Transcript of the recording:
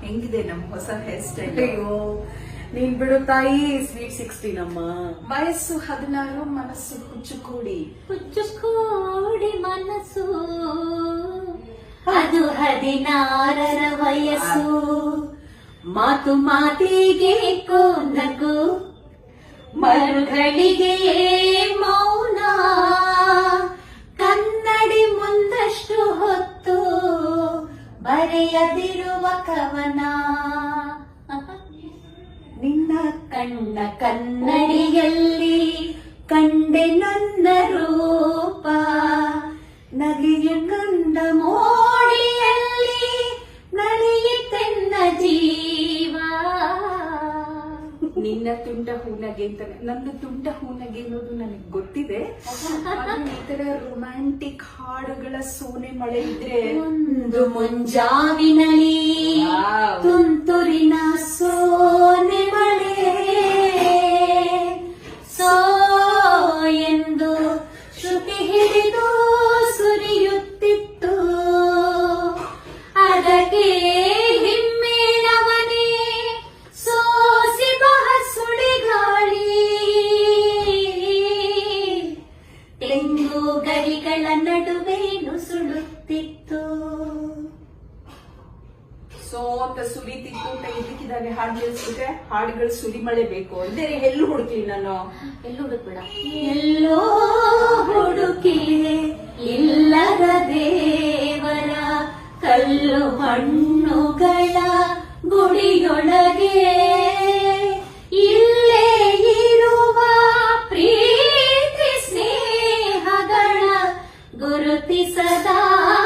ಹೆಂಗಿದೆ ನಮ್ಮ ಹೊಸ ಹೇರ್ ಸ್ಟೈಲ್ ಅಯ್ಯೋ ನೀನ್ ಬಿಡು ತಾಯಿ ಸ್ವೀಟ್ ಸಿಕ್ಸ್ಟೀನ್ ಅಮ್ಮ ವಯಸ್ಸು ಹದಿನಾರು ಮನಸ್ಸು ಹುಚ್ಚುಕೂಡಿ ಹುಚ್ಚುಕೋಡಿ ಮನಸ್ಸು ಅದು ಹದಿನಾರರ ವಯಸ್ಸು ಮಾತು ಮಾತಿಗೆ ಕೋನಕು ಮರುಗಳಿಗೆ ಬರೆಯದಿರುವ ಕವನ. ನಿನ್ನ ಕಣ್ಣ ಕನ್ನಡಿಯಲ್ಲಿ ಕಂಡೆ ನನ್ನ ರೂಪ. ನಗೆಯ ಕಂದ ಮೋಡಿಯಲ್ಲಿ ನಿನ್ನ ತುಂಟ ಹೂನಗೆ ಅಂತ ನನ್ನ ತುಂಟ ಹೂನಗೆ ಅನ್ನೋದು ನನಗೆ ಗೊತ್ತಿದೆ. ಈ ತರ ರೊಮ್ಯಾಂಟಿಕ್ ಹಾಡುಗಳ ಸೋನೆ ಮಳೆ ಇದ್ರೆ ಒಂದು ಮುಂಜಾವಿನಲ್ಲಿ ತುಂತುರಿನ ಸೋನೆ ಮಳೆ. ಸೋ ಎಂದು ಶ್ರುತಿ ಹಿಡಿದು ಸುರಿಯುತ್ತಿತ್ತು. ಅದಕ್ಕೆ ಸೋ ಅಂತ ಸುರಿತಿತ್ತು ಅಂತ ಇದಕ್ಕಿದ್ದಾಗೆ ಹಾಡು ನಿಲ್ಸಿದ್ರೆ ಹಾಡುಗಳು ಸುರಿ ಮಳೆ ಬೇಕು. ಅಂದ್ರೆ ಎಲ್ಲೂ ಹುಡುಕ್ಲಿ ನಾನು. ಎಲ್ಲೂ ಹುಡುಕ್ಬೇಡ ಎಲ್ಲೋ ಹುಡುಕಿ ಇಲ್ಲದ ದೇವರ ಕಲ್ಲು ಮಣ್ಣುಗಳ ಗುಡಿಯೊಳಗೆ ಇಲ್ಲೇ ಇರುವ ಪ್ರೀತಿ ಸ್ನೇಹಗಳ ಗುರುತಿಸದಾದೆನು